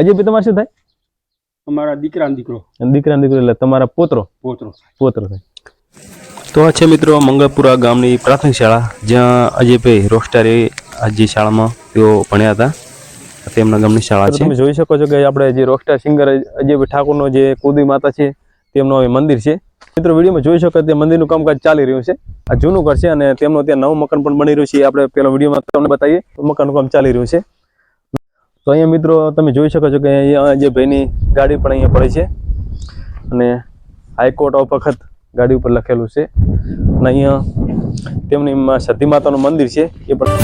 અજયભાઈ તમારે શું થાય? અમારા દીકરા. દીકરો દીકરા દીકરો એટલે તમારા પોતરો? પોતરો પોતરો થાય. તો આ છે મિત્રો મંગળપુરા ગામની પ્રાથમિક શાળા જ્યાં અજયભાઈ રોસ્ટારે જે શાળામાં તેઓ ભણ્યા હતા. તેમના ગામની શાળા છે. તમે જોઈ શકો છો કે આપણે જે રોકસ્ટાર સિંગર અજયભાઈ ઠાકોરનો જે કુદી માતા છે તેમનું હવે મંદિર છે. મિત્રો વિડીયોમાં જોઈ શકો તે મંદિરનું કામકાજ ચાલી રહ્યું છે. આ જૂનું ઘર છે અને તેમનું ત્યાં નવું મકાન પણ બની રહ્યું છે. આપણે પેલા વિડીયોમાં તમને બતાવીએ. મકાનનું કામ ચાલી રહ્યું છે. તો અહીંયા મિત્રો તમે જોઈ શકો છો કે અહીંયા જે ભાઈની ગાડી પણ અહીંયા પડી છે. અને હાઈકોર્ટ ઓફ વખત ગાડી ઉપર લખેલું છે. અને અહીંયા તેમની સતી માતાનું મંદિર છે. એ પણ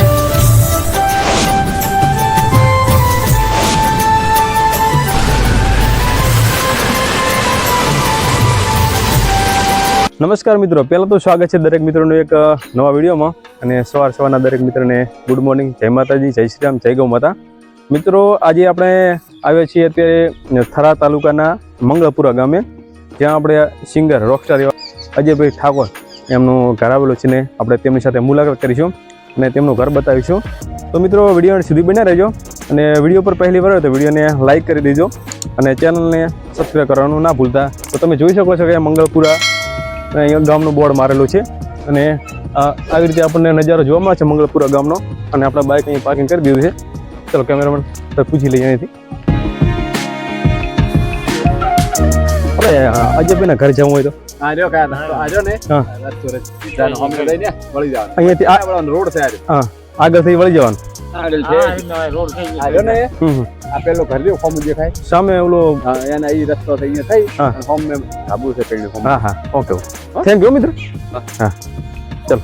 નમસ્કાર મિત્રો. પહેલાં તો સ્વાગત છે દરેક મિત્રોનું એક નવા વિડીયોમાં. અને સવાર સવારના દરેક મિત્રોને ગુડ મોર્નિંગ જય માતાજી, જય શ્રી રામ, જય ગૌ માતા. મિત્રો, આજે આપણે આવ્યા છીએ અત્યારે થરા તાલુકાના મંગળપુરા ગામે, જ્યાં આપણે સિંગર રોકસ્ટાર એવા અજયભાઈ ઠાકોર એમનું ઘર આવેલું છે ને આપણે તેમની સાથે મુલાકાત કરીશું અને તેમનું ઘર બતાવીશું. તો મિત્રો વીડિયો સુધી બન્યા રહેજો અને વીડિયો પર પહેલી વાર તો વિડીયોને લાઇક કરી દેજો અને ચેનલને સબસ્ક્રાઈબ કરવાનું ના ભૂલતા. તો તમે જોઈ શકો છો કે મંગળપુરા અહીંયા ગામનું બોર્ડ મારેલું છે અને આવી રીતે આપણને નજારો જોવા મળે છે મંગળપુરા ગામનો અને આપણે બાઇક અહીં પાર્કિંગ કરી દીધું છે. ચલો કેમેરામેન તો પૂછી લઈએ અહીંથી. અજય અજયભાઈના ઘર જવું હોય તો? આગળથી વળી જવાનું. આગળ છે. આજો ને? હમ હમ. આ પેલો ઘર જેવો ખોમું દેખાય. સામે ઓલો એના એ રસ્તો થઈ અહીંયા થઈ. હા. અને હોમ મેં ધાબુ છે હા હા ઓકે થેન્ક યુ મિત્ર. હા. ચલો.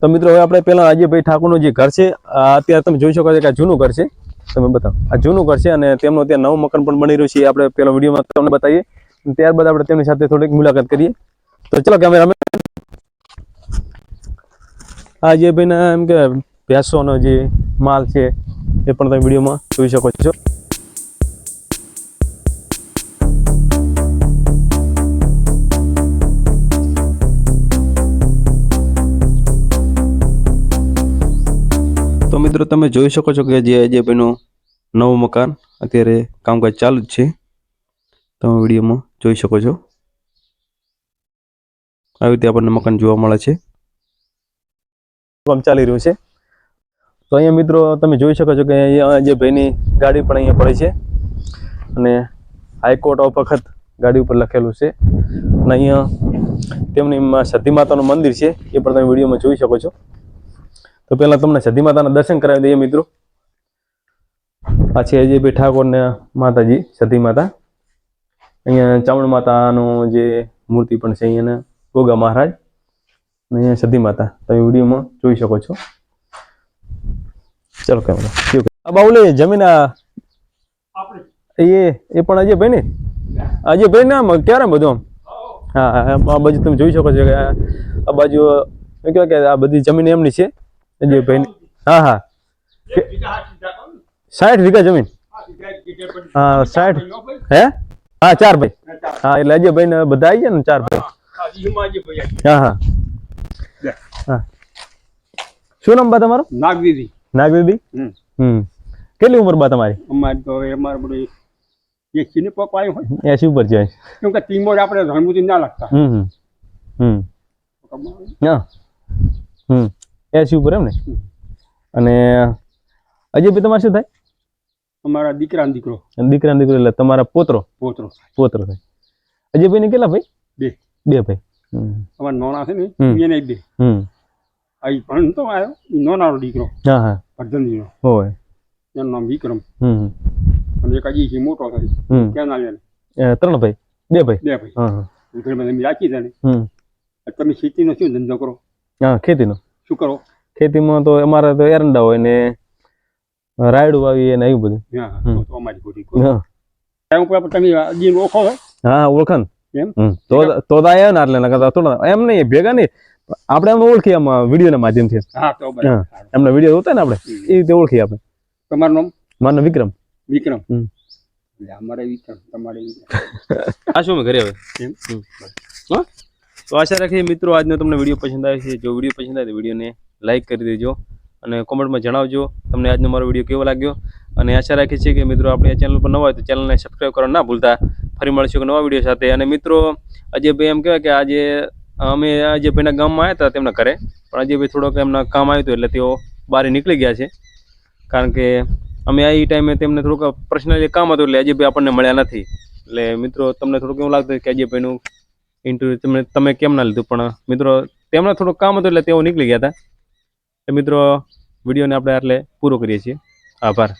તો મિત્રો, હવે આપણે પેલા અજયભાઈ ઠાકોરનું જે ઘર છે અત્યારે તમે જોઈ શકો છો કે આ જૂનું ઘર છે. તમે બતાવો. આ જૂનું ઘર છે અને તેમનું ત્યાં નવું મકાન પણ બની રહ્યું છે. આપણે પેલા વિડીયોમાં તમને બતાવીએ. ત્યારબાદ આપણે તેમની સાથે થોડીક મુલાકાત કરીએ. તો ચલો કેમેરામેન આ અજયભાઈના એમ કે ભેંસોનો જે માલ છે, એ પણ તમે વિડીયોમાં જોઈ શકો છો. મિત્રો, તમે જોઈ શકો છો કે જે અજયભાઈનું નવું મકાન અત્યારે કામકાજ ચાલુ જ છે. તમે વિડીયોમાં જોઈ શકો છો. આવી રીતે આપણને મકાન જોવા મળે છે. કામ ચાલી રહ્યું છે. તો અહીંયા મિત્રો, તમે જોઈ શકો છો કે અહીંયા અજયભાઈની ગાડી પણ અહીંયા પડી છે. અને હાઈકોર્ટ ઓફ વખત ગાડી ઉપર લખેલું છે. અને અહીંયા તેમની સતી માતાનું મંદિર છે. એ પણ તમે વિડીયોમાં જોઈ શકો છો. તો પેલા તમને સધી માતાના દર્શન કરાવી દઈએ મિત્રો. આ છે ઠાકોર ને માતાજી, સધી માતા. અહીંયા ચામુંડ માતાનું જે મૂર્તિ પણ છે અહીંયા ગોગા મહારાજ અને અહીંયા સધી માતા. તમે વિડીયોમાં જોઈ શકો છો. ચલો કેમેરા આ બાઉલે જમીન એ એ પણ અજયભાઈ ને? અજયભાઈ નામ ક્યારે બધું આમ? હા આ બાજુ તમે જોઈ શકો છો કે આ બાજુ કે આ બધી જમીન એમની છે. અજયભાઈ હા હા સાઠ વીઘા જમીન હા સાઠ હે હા ચાર ભાઈ હા એટલે અજયભાઈ ને બધા આવી ગયા ને ચાર ભાઈ હા હા હા શું નામ બા તમારું? નાગદીદી નાગદીદી હમ. હમ. કેટલી ઉંમર બા તમારી? અમારે તો હવે અમારે બધું એક ચીની પક આવ્યું હોય. એસી ઉપર છે. કેમ કે ટીમો જ આપણે ધર્મુથી ના લાગતા. હમ હમ. હમ. હા. હમ. એસી ઉપર એમ ને? અને અજયભાઈ તમારે શું થાય? અમારા દીકરાનો દીકરો. દીકરા દીકરો એટલે તમારા પોતરો? પોતરો પોતરો થાય. અજયભાઈ ને કેટલા ભાઈ? બે. બે ભાઈ. અમારા નોના છે ને. એને બે. હમ. આ ઈ ભણતો આવ્યો નોનારો દીકરો. હા હા. વર્ધનજીનો હોય. એનું નામ વિક્રમ. હમ. અને એક અજી છે મોટો થાય. ક્યાં ના લે? ત્રણ ભાઈ. બે ભાઈ? બે ભાઈ. હા હા. વિક્રમ તમે રાખી છે ને. હમ. તમે ખેતીનો શું ધંધો કરો? હા ખેતીનો. શું કરો? ખેતીમાં તો અમારે તો એરંડા હોય ને રાયડું વાવીએ ને એવું બધું. હા. તો તો અમારી હા. ઉપર તમે હજી ઓળખો હા ઓળખન એમ? તો તો તો આયા ને એટલે નકર થોડા એમ નહીં ભેગા નહીં. આપણે એમ ઓળખીએ આમ વિડીયોના માધ્યમથી. હા તો બરાબર. એમના વીડિયો ને આપણે એ રીતે ઓળખીએ આપણે. તમારું નામ? મારું નામ વિક્રમ. વિક્રમ. અમારે વિક્રમ તમારે આ શું ઘરે હવે? એમ? હા? તો આશા રાખીએ મિત્રો, આજનો તમને વીડિયો પસંદ આવે છે. જો વીડિયો પસંદ આવે તો વિડીયોને લાઈક કરી દેજો અને કોમેન્ટમાં જણાવજો તમને આજનો મારો વીડિયો કેવો લાગ્યો. અને આશા રાખીએ છીએ કે મિત્રો, આપણે આ ચેનલ પર નવા હોય તો ચેનલને સબસ્ક્રાઈબ કરવા ના ભૂલતા. ફરી મળશું નવા વીડિયો સાથે. અને મિત્રો અજયભાઈ એમ કહેવાય કે આજે અમે અજયભાઈના ગામમાં આવ્યા હતા તેમના ઘરે. પણ અજયભાઈ થોડોક એમના કામ આવ્યું હતું એટલે તેઓ બહાર નીકળી ગયા છે. કારણ કે અમે આ ટાઈમે તેમને થોડુંક પર્સનલી કામ હતું એટલે અજયભાઈ આપણને મળ્યા નથી. એટલે મિત્રો, તમને થોડુંક એવું લાગતું કે અજયભાઈનું ઇન્ટરવ્યૂ તમે તમે કેમ ના લીધું? પણ, મિત્રો તેમના થોડું કામ હતું એટલે તેઓ નીકળી ગયા હતા. તો મિત્રો, વિડીયોને આપણે એટલે પૂરો કરીએ છીએ. આભાર.